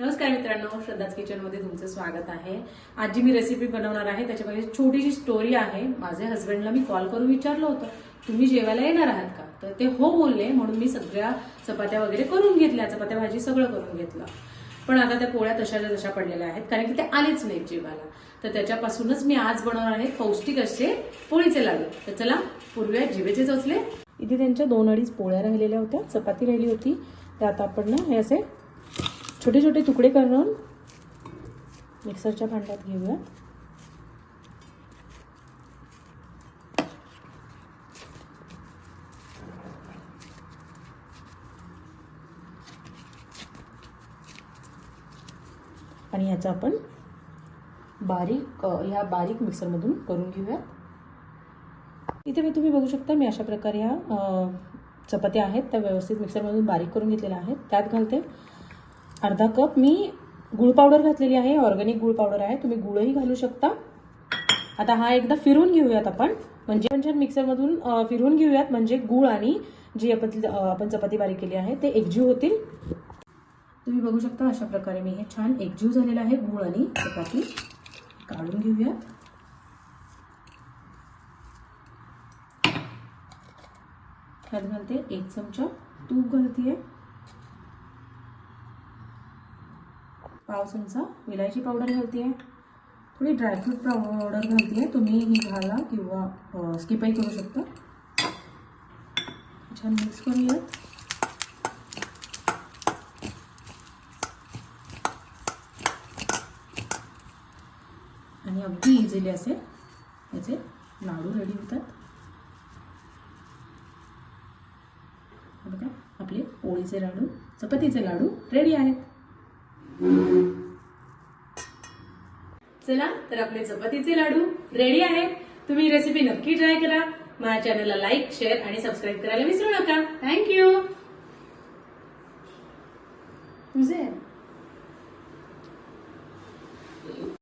नमस्कार मित्रांनो श्रद्धाच किचनमध्ये तुमचं स्वागत आहे. आज जी मी रेसिपी बनवणार आहे. त्याच्यामध्ये छोटीशी स्टोरी आहे. माझ्या हस्बंडला मी कॉल करून विचारलं होतं तुम्ही जेवायला येणार आहात का? तर ते हो बोलले म्हणून मी सगळ्या चपात्या वगैरे करून घेतल्या चपात्या भाजी सगळं करून घेतलं. पण आता त्या पोळ्या तशाच्या तशा पडलेल्या आहेत कारण की ते आलेच नाहीत जेवायला. तर त्याच्यापासूनच मी आज बनवणार आहे पौष्टिक असे पोळीचे लाडू. तर चला पूर्वी जिवेचे चोचले. इथे त्यांच्या दोन अडीच पोळ्या राहिलेल्या होत्या चपाती राहिली होती. तर आता आपण ना हे असे छोटे छोटे तुकडे करून मिक्सरच्या भांड्यात घेऊया. आणि याचा आपण बारीक ह्या बारीक मिक्सरमधून करून घेऊया. इथे मी तुम्ही बघू शकता मी अशा प्रकारे ह्या चपात्या आहेत त्या व्यवस्थित मिक्सरमधून बारीक करून घेतलेल्या आहेत. त्यात घालते अर्धा कप. मी गुळ पावडर घातलेली आहे ऑर्गॅनिक गुळ पावडर आहे. तुम्ही गुळही घालू शकता. आता हा एकदा फिरून घेऊयात आपण. म्हणजे म्हणजे मिक्सरमधून फिरून फिरवून घेऊयात म्हणजे गुळ आणि जी आपण आपण चपाती बारीक केली आहे ते एकजीव होतील. तुम्ही बघू शकता अशा प्रकारे मी हे छान एकजीव झालेलं आहे गुळ आणि चपाती. काढून घेऊयात. त्यात घालते एक चमचा तूप घालतीये. पाव चमचा विलायची पावडर आहे थोडी ड्रायफ्रूट पावडर आहे तुम्ही ही घाला किंवा स्किपही करू शकता. छान मिक्स करूयात आणि अगदी इझिली असे याचे लाडू रेडी होतात. बघा आपले पोळीचे लाडू चपातीचे लाडू रेडी आहेत. चला तर आपले चपातीचे लाडू रेडी आहेत. तुम्ही रेसिपी नक्की ट्राय करा. माझ्या चॅनलला लाईक शेअर आणि सबस्क्राईब करायला विसरू नका. थँक्यू तुझे